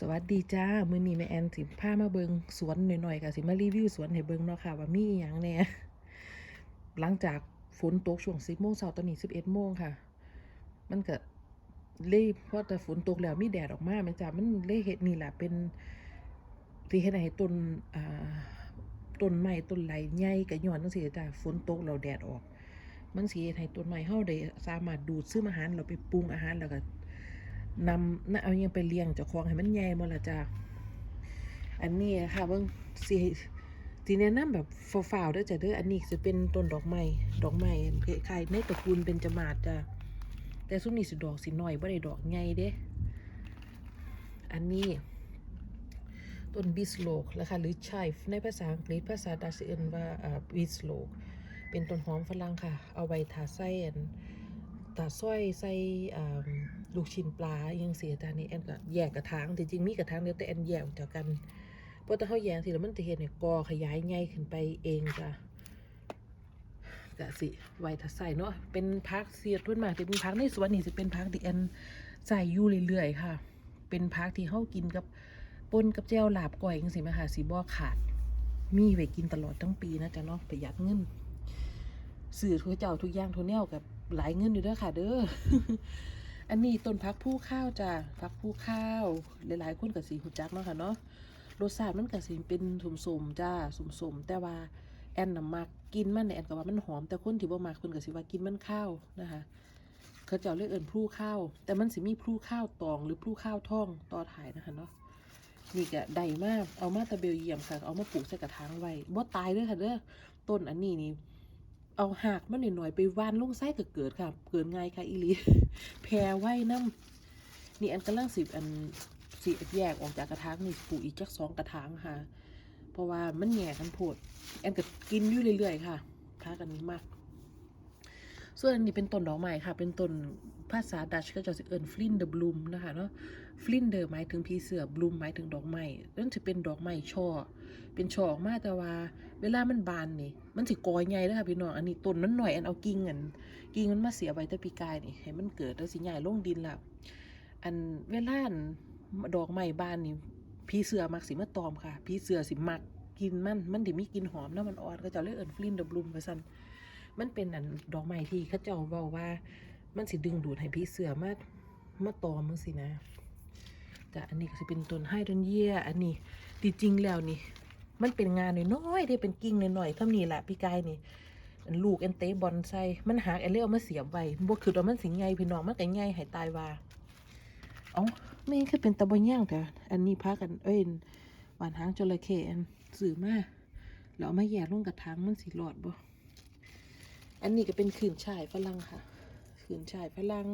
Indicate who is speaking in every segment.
Speaker 1: สวัสดีจ้า มือนี้แม่แอนสิพามาเบิงสวนหน่อยๆก็สิมารีวิวสวนให้เบิงเนาะค่ะ ว่ามีอีหยังแหน่หลังจากฝนตกช่วง10โมงเช้าตอนนี้11โมงค่ะ มันก็เลยพอแต่ฝนตกแล้วมีแดดออกมาแม่จ้ามันเลยเฮ็ดนี่แหละเป็นที่เฮ็ดให้ต้นอ่าต้นไม้ต้นไหลใหญ่ก็ย้อนจังซี่จ้าฝนตกแล้วแดดออก มันสิเฮ็ดให้ต้นไม้เฮาได้สามารถดูดซึมอาหารแล้วไปปรุงอาหารแล้วก็ นำน่ะเอายังไปเลี้ยงเจ้าของให้มันใหญ่บ่ล่ะจ้าอันนี้ค่ะเบิ่งสิสิแนะนำแบบฟ้าวๆด้อจ้ะเด้ออันนี้สิเป็นต้นดอกไม้ดอกไม้คล้ายๆในตระกูลเบญจมาศจ้ะแต่ซุมนี้สิดอกสิน้อยบ่ได้ดอกใหญ่เด้ อันนี้ต้นบิสโลกนะคะหรือชายในภาษาอังกฤษภาษาดัชเอินว่าอ่บิสโลก เป็นต้นหอมฝรั่งค่ะ เอาไว้ทาใส่อันตาส้อยใส่อ่า ลูกชิ้นปลายังเสียจานนี้แอนก็แยกกระถางจริงๆมีกระถางเดียวแต่แอนแยกออกจากกันเพราะถ้าเขาแยกสิแล้วมันจะเห็นเนี่ยกอขยายใหญ่ขึ้นไปเองจ้ะกะสิไว้ถ้าใส่เนาะเป็นพักเสียดทุ่นมากเป็นพักในสวนนี่จะเป็นพักที่แอนใส่อยู่เรื่อยๆค่ะ เป็นพักที่เขากินกับปนกับแจ่วลาบก้อยจังซี่แม่ค่ะสิบ่ขาด มีไว้กินตลอดทั้งปีนะจ๊ะเนาะประหยัดเงินสื่อทุกเจ้าทุกอย่างทุกแนวกับหลายเงินอยู่ด้อค่ะ เด้อ อันนี้ต้นพักผู้ข้าวจ้ะพักผู้ข้าว หลายๆคนกับสีหูจักเนาะค่ะเนาะรสชาติมันกับสีเป็นสมๆจ้าสมๆแต่ว่าแอนน่ะมักกินมันแอนก็ว่ามันหอมแต่คนที่บ่มักคนกับสิว่ากินมันข้าวนะคะเขาจ้าเรียกเอิ้นพลูข้าว แต่มันสิมีพลูข้าวตองหรือพลูข้าวท่องต่อถ่ายนะคะเนาะนี่ก็ได้มากเอามาตะเบลเยียมค่ะ เอามาปลูกใส่กระถางไว้บ่ตายเด้อค่ะเด้อต้นอันนี้นี่ เอาหากมันหน่อยๆไปวานลงไส้ก็เกิดค่ะ เกิดง่ายค่ะอีลีแพรไว้น้ำนี่อันกำลังสิบอันสิแยกออกจากกระถางนี่ปลูกอีกจักสองกระถางค่ะ เพราะว่ามันแหง่กันโพดแอนก็กินอยู่เรื่อยๆค่ะพากันนี้มาก ส่วนอันนี้เป็นต้นดอกไม้ค่ะ เป็นต้นภาษาดัชก็จะเอิ้นฟลินเดอร์บลูมนะคะเนาะฟลินเดอร์หมายถึงพีเสือบลูมหมายถึงดอกไม้นั่นจะเป็นดอกไม้ช่อ เป็นช่อออกมาแต่ว่า เวลามันบานนี่ มันสิกอยใหญ่เด้อค่ะพี่น้อง อันนี้ต้นมันหน่อยอันเอากิ่งอันกิ่งมันมาเสียไว้แต่ปีกายนี่ให้มันเกิดแล้วสิใหญ่ลงดินละอันเวลานดอกไม้บานนี่พีเสือมักสิมาตอมค่ะพีเสือสิมักกินมัน มันสิมีกลินหอมนะมันอ่อนก็จะเรียกเอิ้นฟลินเดอะบลูมว่าซั่น มันเป็นอันดอกไม้ที่เขาเจ้าเว้าว่า มันสิดึงดูดให้พี่เสือมามาตอมจังซี่นะแต่อันนี้ก็สิเป็นต้นไฮดรนเยียอันนี้ที่จริงแล้วนี่ มันเป็นงานน้อยๆได้เป็นกิ่งน้อยๆเท่านี้แหละพี่กายนี่ลูกแอนเตบอลใส่มันหาแอนเลี้ยวมาเสียบไว้บ่คือว่ามันสิใหญ่พี่น้องมันก็ใหญ่ให้ตายว่าเอ้าแม่คือเป็นตะบ่ย่างแต่อันนี้พากันเอ้ยหวานหางจระเข้อันซื้อมาแล้วมาแย่ลงกระถางมันสิรอดบ่ อันนี้ก็เป็นขืนชายฝรั่งค่ะขืนชายฝรั่ง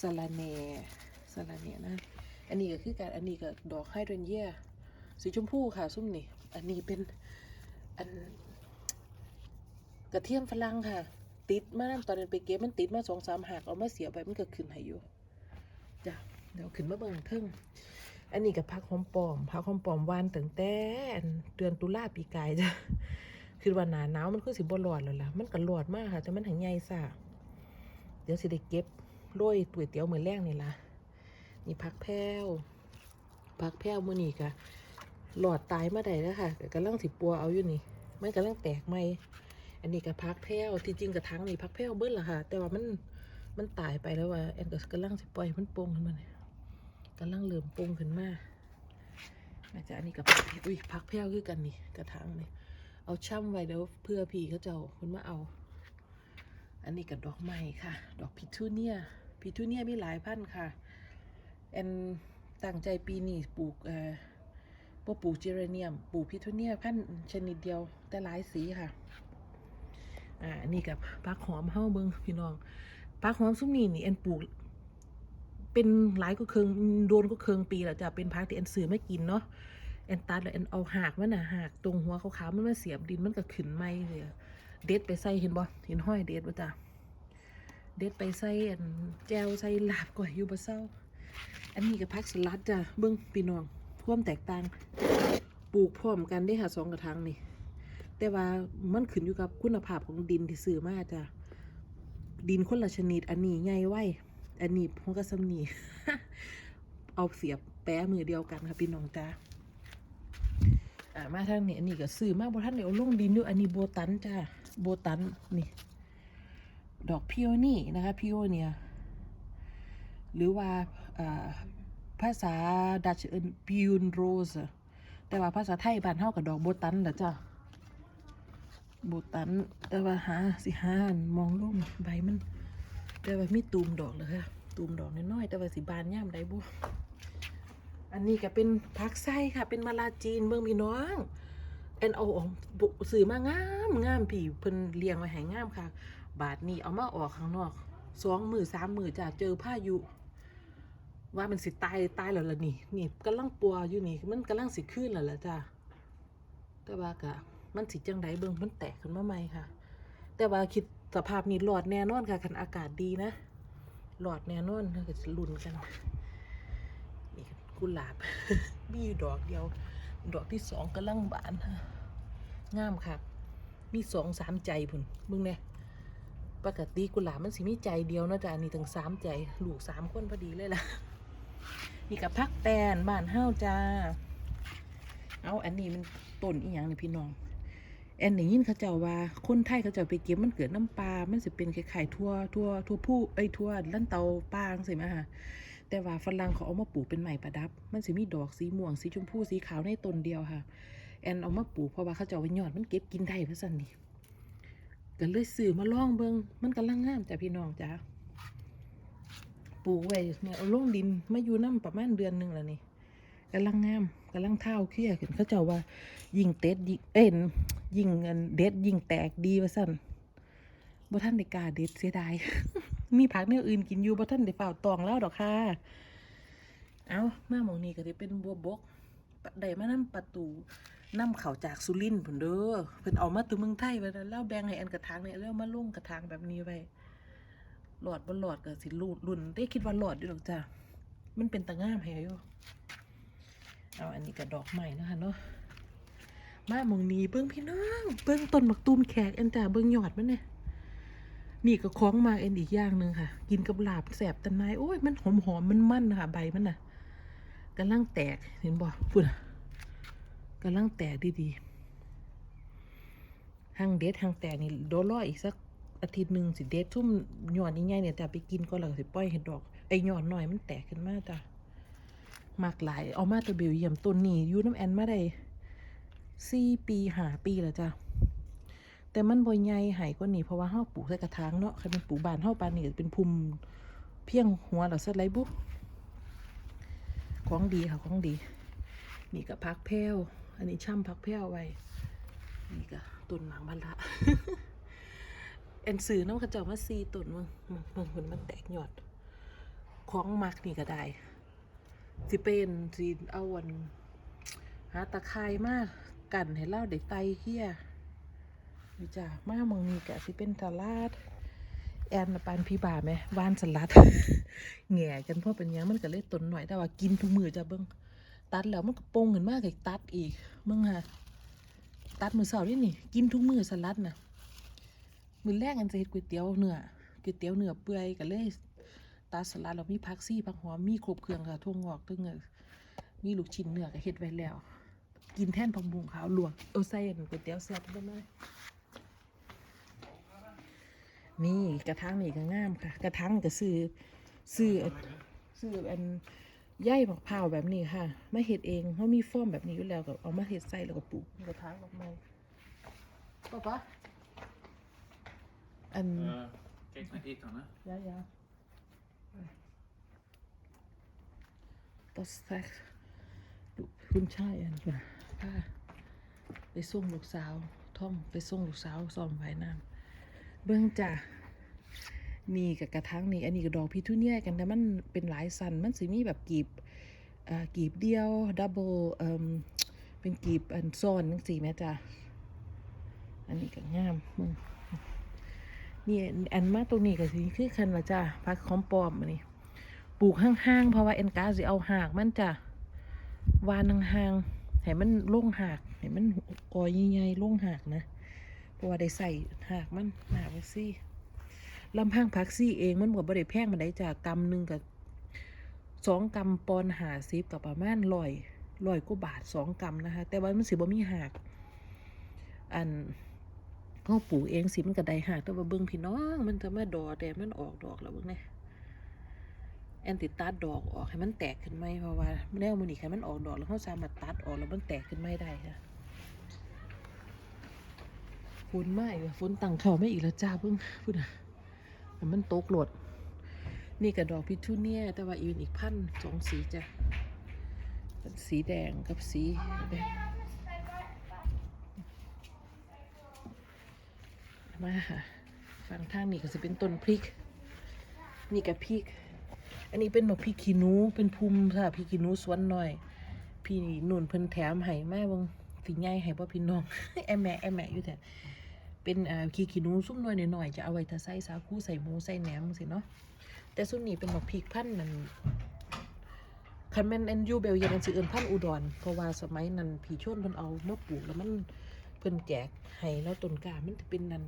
Speaker 1: สะระแหน่สะระแหน่นะ อันนี้ก็คือการอันนี้ก็ดอกไฮโดรนเยียสีชมพูค่ะซุ่มนี่ อันนี้เป็นอันกระเทียมฝรั่งค่ะ ติดมาตอนนั้นไปเก็บมันติดมาสองสามหักเอามาเสียไปมันก็ขึ้นให้อยู่จ้ะเดี๋ยวขึ้นมาเบิ่งเทิงอันนี้กับพักหอมปอมพักหอมปอมวานตั้งแต่อันเดือนตุลาปีกายจ้ะ คือว่าหนาหนาวมันคือสิบ่ร้อนแล้วล่ะ มันก็ร้อนมากค่ะ แต่มันหังใหญ่ซ่าเดี๋ยวสิได้เก็บโรยก๋ยเตี๋ยวเหมื้อแรกนี่ล่ะนี่พักแพ้วพักแพ้วมื้อนี้ค่ะหลอดตายมาได้แล้วค่ะแต่กำลังสิปัวเอาอยู่นี่มันกำลังแตกไหมอันนี้ก็พักแพ้วที่จริงกระถางนี่พักแพ้วเบิ้ลละค่ะ แต่ว่ามันมันตายไปแล้วว่าแอนก็กำลังสิปล่อยมันโป่งขึ้นมาเนี่ยกำลังเริ่มโป่งขึ้นมาแม่จะอันนี้กับพักแพ้วอุ้ยพักแพ้วคือกันนี่กระถางนี่ เอาช่ำไว้เดี๋ยวเพื่อพี่เขาจะเอาคนมาเอา อันนี้กับดอกไม้ค่ะ ดอกพิทูเนียพิทูเนียมีหลายพันธุ์ค่ะ แอนตั้งใจปีนี้ปลูกเอ่อพวกปลูกเจเรเนียม ปลูกพิทูเนียพันธุ์ชนิดเดียวแต่หลายสีค่ะ อ่านนี้กับพักหอมเฮ้าเบิงพี่น้องพักหอมซุ้มนี่นี่แอนปลูกเป็นหลายก็เคืองโดนก็เคืองปีแล้วจะเป็นพักที่แอนซื้อไม่กินเนาะ อนตัดแล้วแอนเอาหากมันน่ะหากตรงหัวขาวๆมันมาเสียบดินมันก็ขึ้นไหมเลยเด็ดไปใส่เห็นบ่เห็นห้อยเด็ดบ่จ้ะเด็ดไปใส่อันแจวใส่ลาบก่อยอยู่บ่เศร้า อันนี้กับพักสลัดจ้ะเบิ้งพี่น้องควมแตกต่างปลูกพร้อมกันได้ค่ะสองกระถางนี่แต่ว่ามันขึ้นอยู่กับคุณภาพของดินที่ซื้อมาจ้ะดินคนละชนิด อันนี้ใหญ่ไว้อันนี้พวกกระสำนีเอาเสียบแปะมือเดียวกันค่ะพี่น้องจ้า อ่ามาทางนี้อันนี้ก็ซื้อมากบ่ทันเดี๋ยวลงดินอยู่อันนี้โบตันจ้าโบตันนี่ ดอกพิโอนี่นะคะพิโอเนี่ยหรือว่าอ่าภาษาดัตช์เอินพิยูนโรสแต่ว่าภาษาไทยบ้านเฮากับดอกโบตันแหละจ้าโบตันแต่ว่าหาสิหานมองลงใบมัน แต่ว่ามีตูมดอกเลยค่ะตูมดอกน้อยๆแต่ว่าสิบานย่ามได้บุ อันนี้ก็เป็นผักไส้ค่ะ เป็นมะลาจีนเมืองพี่น้องเอ็นเอาออกสื่อมางามงามพี่เพิ่นเลี้ยงไว้ให้งามค่ะ บาทนี้เอามาออกข้างนอกสองมือสามมือจะเจอพายุว่ามันสิตายตายแล้วล่ะนี่นี่กำลังปัวอยู่นี่มันกำลังสิขึ้นแล้วล่ะจ้าแต่ว่ากะมันสิจังไดเบิ่งมันแตกขึ้นมาใหม่ค่ะ แต่ว่าคิดสภาพนี้หลอดแน่นอนค่ะคันอากาศดีนะหลอดแน่นอนก็จะลุ้นกัน กุหลาบ มีดอกเดียว ดอกที่สองกำลังบานค่ะงามค่ะ มีสองสามใจพุ่นมึงเนี่ยปกติกุหลาบมันสิมีใจเดียวนาะจ้ะอันนี้ถึงสามใจลูกสามคนพอดีเลยล่ะ นี่กับพักแตนบ้านเฮ้าวจ้า เอาอันนี้มันต้นอีหยังนี่พี่น้อง แอนนี่ยินเขาเจ้าว่า คนไทยเขาเจ้าไปเก็บมันเกิดน้ำปลา มันสิเป็นคล้ายๆทั่วทั่วทั่วผู้ไอ้ทั่วลั่นเตาปาใช่ไหมฮะ แต่ว่าฝรั่งเขาเอามาปลูกเป็นใหม่ประดับ มันสิมีดอกสีม่วงสีชมพูสีขาวในต้นเดียวค่ะ แอนเอามาปลูกเพราะว่าเขาเจ้าว่ายอดมันเก็บกินได้เพราะสันนี่ก็เลยซื้อมาล่องเบิงมันกำลังงามจ้ะพี่น้องจ้าปลูกไว้เนี่ยเอาลงดินมาอยู่น้ำประมาณเดือนหนึ่งแล้วนี่กำลังงามกำลังเท่าเครียขึ้นเขาเจ้าว่า ยิงเต็ดยิงเอ็นยิงเงินเด็ดยิงแตกดีว่าสั่นบ่ท่านได้กาเด็ดเสียดาย มีผักเนี่ยอื่นกินอยู่บ่ท่านได้เฝ้าตองแล้วดอกค่ะ เอามาหมองนี้ก็ได้เป็นบัวบกได้มานำประตูนำเข้าจากสุรินทร์พุ่นเด้อเพิ่นเอามา từ เมืองไทยไว้แล้วแล้วแบ่งให้อันกระถางเนี่ยแล้วมาลงกระถางแบบนี้ไว้หลอดบ่หลอดก็สิรูดรุ่นได้คิดว่าหลอดอยู่ดอกจ้ะมันเป็นตะงามแฮอยู่เอาอันนี้ก็ดอกใหม่นะคะเนาะมาหมองนี้เบิ้งพี่น้องเบิ้งต้นมักตูมแขกอ็นจ้าเบิ้งหยอดมันเนี่ย นี่ก็คล้องมาเอ็นอีกอย่างหนึ่งค่ะ กินกับลาบแสบตะไนโอ้ยมันหอมหอมมันมันค่ะใบมันน่ะกำลังแตกเห็นบ่พุ่นะกำลังแตกดีๆหังเด็ดหังแตกนี่โดนรออีกสักอาทิตย์หนึ่งสิเด็ดทุ่มหย่อนี่ไงเนี่ยแต่ไปกินก็แล้วก็สิปล่อยเห็ดดอกไอ้ยอดหน่อยมันแตกขึ้นมาจ้ะมากหลายเอามาแตะเบลเยี่ยมต้นนี่อยูน้ำแอนมาได้สี่ปีหาปีแล้วจ้ะ แต่มันบ่ใหญ่หายกว่านี้เพราะว่าเฮาปลูกใส่กระถางเนาะคันเป็นปลูกบ้านเฮาปานนี้เป็นภูมิเพียงหัวแล้วซะไรบุของดีค่ะของดี นี่ก็พักแพ้วอันนี้ช่ำพักแพ้วไว้ นี่ก็ต้นหมากบันละเอนสื่อน้ำกระจอกมาซีต้นมึงมึงมึงมันมันแตกหยอดของมักนี่ก็ได้สิเป็นสิเอาวันหาตะไคร้มากกันให้เล่าเด็กไตเฮีย นี่จ้ะมาเมืองนี้กะสิเป็นตลาด แอนน่ะปานพี่บาไหมวานสลัดแง่กันเพราะเป็นยังมันก็เลยตนหน่อยแต่ว่ากินทุกมือจ้ะเบิ้งตัดแล้วมันก็โป่งขึ้นมากเลยตัดอีกมึงฮะตัดมือเสาร์นี่นี่กินทุกมือสลัดนะมือแรกกันจะเฮ็ดก๋วยเตี๋ยวเนื้อก๋วยเตี๋ยวเนื้อเปื่อยก็เลยตัดสลัดแล้วมีผักซี่ผักหอมมีครบเครื่องค่ะทั่วงอกตึงเงมีลูกชิ้นเนื้อก็เฮ็ดไว้แล้ว กินแท่นผักบุ้งขาวลวกเอาใส่อันก๋วยเตี๋ยวแซ่บได้ไหม นี่กระถางนี่ก็งามค่ะ กระถางก็ซื้อซื้ออันซื้ออันใยมะพร้าวแบบนี้ค่ะมาเฮ็ดเองเขามีฟอร์มแบบนี้อยู่แล้วก็เอามาเฮ็ดใส่แล้วก็ปลูกกระถางออกมาป๊าป๊าอัน
Speaker 2: Uh, kijk naar eten, hè.
Speaker 1: Ja, ja. Dat is echt คุณชายอันค่ะป้าไปส่งลูกสาว ท่อมไปส่งลูกสาวซ้อมไว้น้ำ เบิ่งจ้ะนี่กับกระถางนี่อันนี้ก็ดอกพิทูเนียกันแต่มันเป็นหลายสันมันสิมีแบบกีบอ่ากีบเดียวดับเบิลเอ่มเป็นกีบอันซ้อนจังสี่แม่จ้ะอันนี้ก็งามมึงนี่อันมาตรงนี้ก็สิคือคันละจ้าพักคอมปลอมอันนี้ปลูกห่างๆเพราะว่าเอ็นกาสิเอาหากมันจ้ะวานห่างๆให้มันล่งหากให้มันกอใหญ่ๆล่งหากนะ ราะว่าได้ใส่หากมันหากไว้ซี่ลำพังพักซี่เองมันบ่ได้แพงมันได้จากกำหนึงกับสองกำปอนหาซิบกับประมาณร้อยร้อยกว่าบาทสองกำนะคะ แต่ว่ามันสิบ่มีหักอันเขาปลูกเองสิมันก็ได้หักแต่ว่าเบิ่งพี่น้อง มันจะมาดอกแต่มันออกดอกแล้วเบิ่งเนี่ยแอนติตัดดอกออกให้มันแตกขึ้นไหมเพราะว่าแนวมันนี่ให้มันออกดอกแล้วเขาสามารถตัดออกแล้วมันแตกขึ้นไม่ได้ค่ะ ฝนมาอีกแล้วฝนตั้งเข่าไม่อีกแล้วจ้าเพิ่งพูดนะมันตกหลด นี่กับดอกพิทูเนียแต่ว่าอีกอีกพันสองสีจ้ะสีแดงกับสีแดงมาค่ะฝั่งทางนี้ก็จะเป็นต้นพริก นี่กับพริก อันนี้เป็นดอกพริกขี้นูเป็นภูมิค่ะพริกขี้นูสวนหน่อย พี่นุ่นเพิ่นแถมให้แม่บางสีใหญ่ให้พ่อพี่น้องแอมแม่แอมแม่อยู่แต่ เป็นอ่าขี้ขี้นูซุ้มน้อยหน่อยๆจะเอาไว้ถ้าใส่สาคูใส่หมูใส่แหนมสิเนาะแต่ส่วนนี้เป็นดอกพริกพันธุ์นั่นคันแม่นแอนยูเบลยียมมันสิเอิ้นพันธุ์อุดรเพราะว่าสมัยนั้นผีชนเพิ่นเอามาปลูกแล้วมันเพิ่นแจกให้แล้วต้นกามันจะเป็นนั่น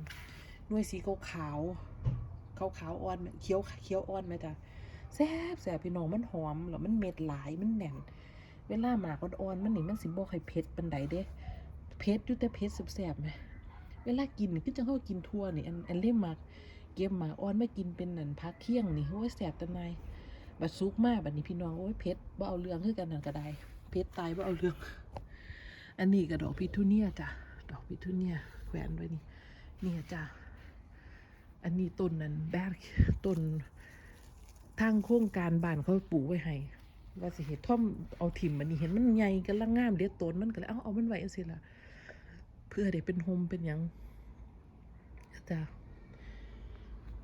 Speaker 1: หน่วยสีขาวขาวขาวขาวอ่อนเขียวเขียวอ่อนไหมจ๊ะแซ่บแซ่บพี่น้องมันหอมแล้วมันเม็ดหลายมันแน่น เวลาหมากอ่อนๆมันนี่มันสิบ่ค่อยเผ็ดปานใดเด้เผ็ดอยู่แต่เผ็ดแซ่บๆไหม เวลากินคือจังเฮากินทั่วนี่อันอันเล่มมากเก็บหมาอ่อนไม่กินเป็นนันพักเที่ยงนี่โอ้ยแสบตะนายบัดซุกมากบัดนี้พี่น้องโอ้ยเพชรบ่เอาเรื่องคือกันนั่นก็ได้เพชรตายบ่เอาเรื่อง อันนี้ก็ดอกพิทูเนียจ้ะดอกพิทูเนียแขวนไว้นี่เนี่ยจ้ะอันนี้ต้นนั้นแบกต้นทางโครงการบ้านเขาปลูกไว้ให้ว่าสิเห็ดท่อมเอาถิ่มมันนี่เห็นมันใหญ่กันลังงามเด็ดต้นมันก็เลยเอาเอามันไว้เอาสิล่ะ เพื่อได้เป็นโฮมเป็นยังจ้ะ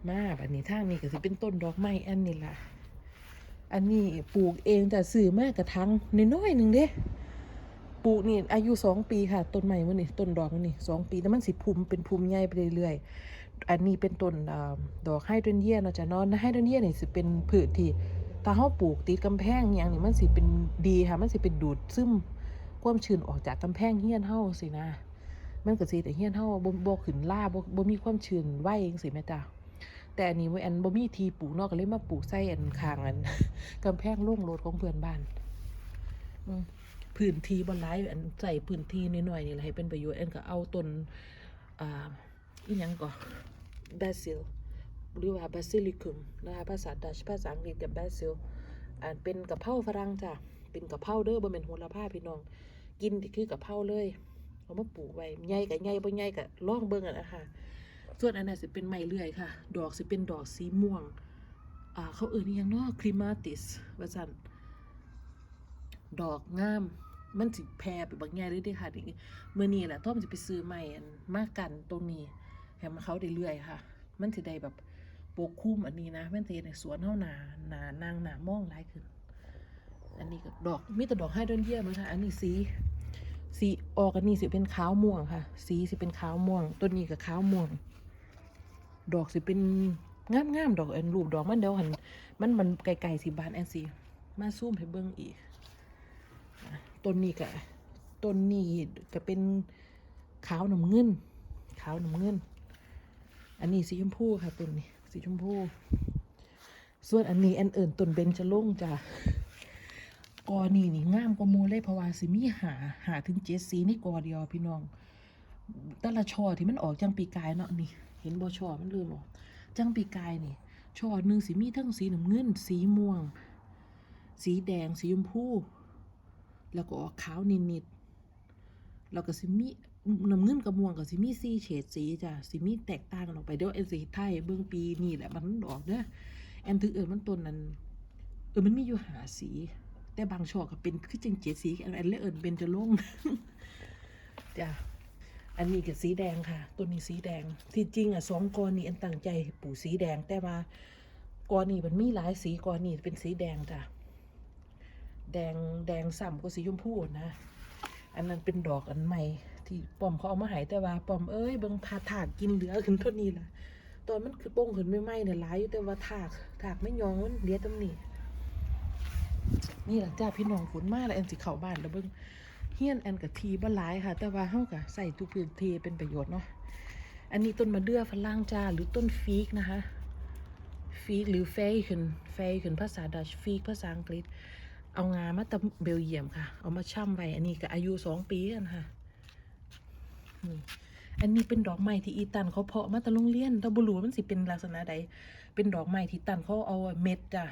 Speaker 1: มาอันนี้ทางนี้ก็สิเป็นต้นดอกไม้อันนี้ล่ะ อันนี้ปลูกเองแต่ซื้อมากระทั้งน้อยๆหนึ่งเด้ปลูกนี่อายุสองปีค่ะ ต้นไม้มันนี่ต้นดอกมันนี่สองปีแล้วมันสิภูมิเป็นภูมิใหญ่ไปเรื่อยๆอันนี้เป็นต้นอดอกไฮโดรเนียเนาะจ้ะเนอนไฮโดรเนียนี่สิเป็นพืชที่ถ้าเฮาปลูกติดกำแพงอย่างนี้มันสิเป็นดีค่ะมันสิเป็นดูดซึมความชื้นออกจากกำแพงเฮียนเฮาสินะ มันก็สิแต่เฮียนเฮาบ่บ่ขึ้นล่าบ่บ่มีความชื้นไว้จังซี่แม่จ้ะแต่อันนี้เว้อันบ่มีทีปลูกเนอกก็เลยมาปลูกใส่อันข้างอันกำแพงโล่งโลดของเพื่อนบ้านอืมพื้นที่บ่หลายอันใส่พื้นที่น้อยๆนี่แหละให้เป็นประโยชน์อันก็เอาต้นอ่าอีหยังก็บาซิลหรือว่าบาซิลิคุมนะคะภาษาดัชภาษาอังกฤษกับบาซิลอ่านเป็นกะเพราฝรั่งจ้ะเป็นกะเพราเด้อบ่แม่นโหระพาพี่น้อง กินที่คือกะเพราเลย เอามาปลูกไว้ใหญ่ก็ใหญ่บ่ใหญ่ก็ลองเบิ่งอะนะคะส่วนอันนั้นสิเป็นไม้เลื่อยค่ะ ดอกสิเป็นดอกสีม่วงอ่าเขาเอ่ยนี่ยังเนาะคลิมาติสว่าจันดอกงาม มันสิแพร่ไปบางแง่เลยเด้ค่ะนี่เมื่อนี้แหละท่อมจะไปซื้อไม้มากันตรงนี้ให้มันเขาได้เลื่อยค่ะ มันสิได้แบบปกคลุมอันนี้นะมันเฮ็ดในสวนเฮาหนาหนานางหนามองหลายขึ้น อันนี้ก็ดอกมีแต่ดอกไฮโดรเนียมาค่ะอันนี้สี สีออกอันนี้สิเป็นขาวม่วงค่ะ สีสิเป็นขาวม่วง ต้นนี้ก็ขาวม่วง ดอกสิเป็นงามงามๆดอกอันรูปดอกมันเดียวหันมันมันไกลๆสิบานแอนสิมาซูมให้เบิ่งอีกต้นนี้ก็ต้นนี้ก็เป็นขาวน้ำเงินขาวน้ำเงิน อันนี้สีชมพูค่ะต้นนี้สีชมพู ส่วนอันนี้อันเอื่นต้นเบญจรงค์จ้ะ กอนี่นี่งามกว่ามูเลยเพราะว่าสิมีหาหาถึงเจ็ดสีนี่กอเดียวพี่น้องแต่ละช่อที่มันออกจังปีกายเนาะนี่ เห็นบ่ช่อมันเลืมออกจังปีกายนี่ช่อหนึ่งสีมีทั้งสีน้ำเงิน สีม่วง สีแดงสีชมพูแล้วก็ออกขาวนิดๆแล้วก็สิมีน้ำเงินกับม่วงกับสิมีสีเฉดสีจ้ะสิมีแตกต่างกันออกไปเดี๋ยวเอ็นสีไทยเบื้องปีนี่แหละมันออกเด้อแอนถือเอิญมันต้นนั้นเออมันมีอยู่หาสี แต่บางช่อก็เป็นคือจังเจ็ดสีอันเลยเอิญเป็นจะลงจ้ะอันนี้ก็สีแดงค่ะ ตัวนี้สีแดง ที่จริงอะสองกอนี้อันตั้งใจปลูกสีแดงแต่ว่ากอนี้มันมีหลายสีกอนี้เป็นสีแดงจ้ะแดงแดงส่ำก็สีชมพูนะ อันนั้นเป็นดอกอันใหม่ที่ป้อมเขาเอามาหายแต่ว่าป้อมเอ้ยเบิ่งพาถากกินเหลือขึ้นเท่านี้ละตอนมันคือโป้งขึ้นไม่ไหมเนี่ยหลายอยู่แต่ว่าถากถากไม่ยองมันเหลือตรงนี้ นี่แหละจ้าพี่น้องฝนมากแล้วแอนสิเข้าบ้านแล้วเบิ่งเฮียนแอนกับทีบ่หลายค่ะ แต่ว่าเฮาก็ใส่ทุกพื้นที่เป็นประโยชน์เนาะอันนี้ต้นมะเดื่อฝรั่งจ้าหรือต้นฟีกนะคะฟีกหรือเฟยขึ้นเฟยขึ้นภาษาดัชฟีกภาษาอังกฤษ เอางามาตะเบลเยียมค่ะ เอามาช่ำไว้อันนี้ก็อายุสองปีกันค่ะนี่อันนี้เป็นดอกไม้ที่อีตันเขาเพาะมาตะโรงเรียนเราบรู้ว่ามันสิเป็นลักษณะใด เป็นดอกไม้ที่ตันเขาเอาเม็ดจ้ะ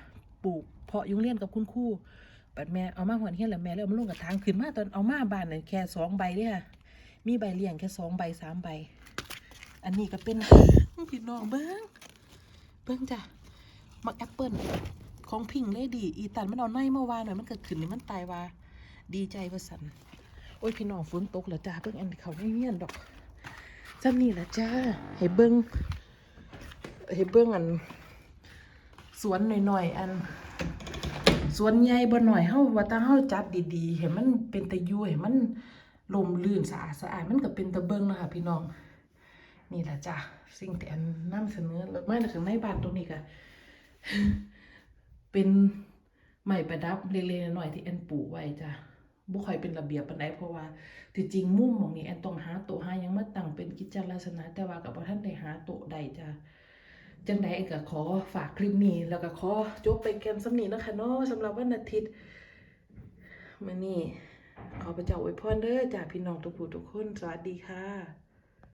Speaker 1: ปลูก เพาะยุงเรียนกับคุณครูบัดแม่เอามาหวนเฮียนแล้วแม่เลยเอามาลงกับทางขึ้นมาตอนเอามาบานน่ะแค่สองใบเด้ค่ะมีใบเลี้ยงแค่สองใบสามใบ อันนี้ก็เป็นพี่น้องเบิ้งเบิ้งจ้ะมักแอปเปิลของพิงเลดีอีตันมันเอาในเมื่อวานหน่อยมันเกิดขึ้นนี่มันตายว่า ดีใจว่าสันโอ้ยพี่น้องฝนตกแล้วจ้าเบิ้งอันเขาไม่เงียนดอกจำนี่แหละจ้าให้เบิ้งให้เบิ้งอัน สวนหน่อยๆอัน สวนใหญ่บ่หน่อยเฮาว่าถ้าเฮาจัดดีๆให้มันเป็นตะยู่ให้มันลมลื่นสะอาดสะอาดมันก็เป็นตะเบิงเนาะคะพี่น้องนี่แหละจ้ะสิ่งที่อันนำเสนอแล้วไม่ถึงในบ้านตรงนี้ก็เป็นไม้ประดับเล็กๆหน้อยที่แอนปลูกไว้จ้ะบ่ค่อยเป็นระเบียบปานใดเพราะว่าที่จริงมุมหมองนี้แอนต้องหาโต๊ะหายังมาตั้งเป็นกิจลักษณะแต่ว่าก็บ่ทันได้หาโต๊ะใดจ้ะ จังใดก็ขอฝากคลิปนี้ แล้วก็ขอจบไปแกันสำนีนะคะเนาะสำหรับวันอาทิตย์มื้อนี้ขอพระเจ้าอวยพรเด้อจากพี่น้องทุกผู้ทุกคน สวัสดีค่ะ